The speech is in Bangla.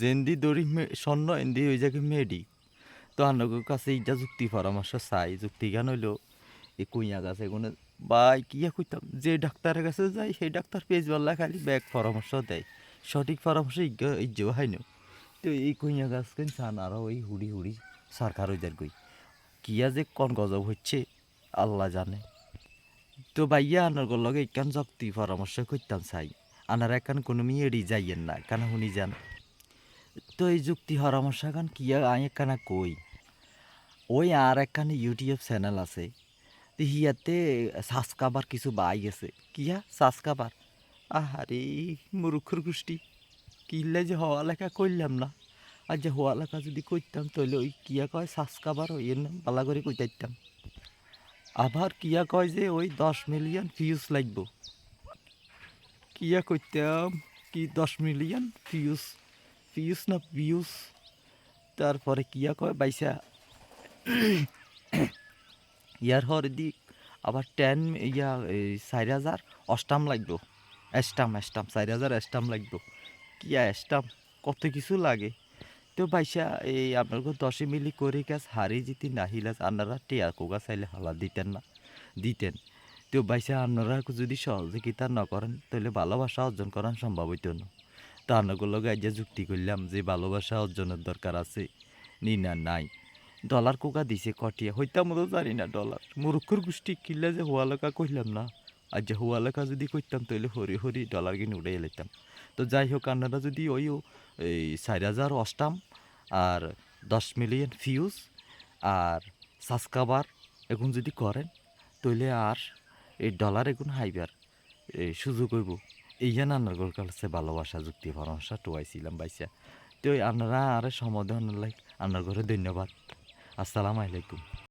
জেন্দি দড়ি স্বর্ণ এন্দি ওই জায়গায় মেডি তো আনগর কাছে এইটা যুক্তি পরামর্শ চাই। যুক্তি জ্ঞান হইল এই কুইয়া গাছ এগুলো বাই কিয়া কইতাম? যে ডাক্তারের কাছে যাই, সেই ডাক্তার পেজ বললা খালি ব্যাগ পরামর্শ দেয়। সঠিক পরামর্শ ইজ্জো হাইনো। তো এই কুইয়া গাছ কেন চান? আরও ওই হুড়ি হুড়ি সরকার ওই যার কই কিয়া যে কন গজব হচ্ছে, আল্লাহ জানে। তো ভাইয়া আনার লগে ইকান যুক্তি পরামর্শ করতাম চাই। আনার একান কোনো মেয়ে এড়ি যাইয়েন না, কেন শুনি যান তো এই যুক্তি পরামর্শ এখন কিয়া আই একখানা কই। ওই আর একখানে ইউটিউব চ্যানেল আছে। হিয়াতে সাসকাবার কিছু বাই গেছে। কিয়া? সাসকাবার আহারে মুরুখর গোষ্ঠী। কিনলে যে হওয়া লেখা করলাম না। আর যে হওয়া লেখা যদি করতাম তাহলে ওই কিয়া কয় সাসকাবার ওই পালা করে কইতাইতাম। আবার কিয়া কয় যে ওই দশ মিলিয়ন ফিউজ লাগব। কিয়া কইতাম কি দশ মিলিয়ন ভিউজ ভিউজ না ভিউজ তারপরে কিয়া কয়? বাইসা। ইয়ার হর দিক আবার টেন ইয়া চার হাজার অষ্টাম লাগবো। এস্টাম এস্টাম চার হাজার এস্টাম লাগবো। কিয়া এস্টাম কত কিছু লাগে। তো বাইসা এই আপনার দশে মিলি করে গাছ হারি জিতি নাহিলাস আপনারা টিয়া কোগা চাইলে হালা দিতেন না, দিতেন। তো বাইসা, আপনারা যদি সহযোগিতা না করেন, তাহলে ভালোবাসা অর্জন করান সম্ভব হইতো না। তো আপনাদের লগে যুক্তি করলাম যে ভালোবাসা অর্জনের দরকার আছে। নি না নাই। ডলার কোকা দিছে কটিয়া। হইতাম তো জানি না ডলার। মুরুক্ষর গোষ্ঠী কিনলে যে হওয়া লেখা কইলাম না। আর যে হওয়া লেখা যদি করতাম তাহলে হরি হরি ডলার কিনে উড়ে এলাইতাম তো যাই হোক আপনারা যদি ওই এই চার হাজার অষ্টাম আর দশ মিলিয়ন ফিউজ আর সাবস্ক্রাইবার এখন যদি করেন তাহলে আর এই ডলার এখন হাইবার, এই সুযোগ হইব। এই যে আপনার কাছে ভালোবাসা, যুক্তি, পরামর্শ টুয়াইছিলাম বাইসা তো আপনারা আর সমাধান লাইক আপনার ঘরে ধন্যবাদ। আসসালামু আলাইকুম।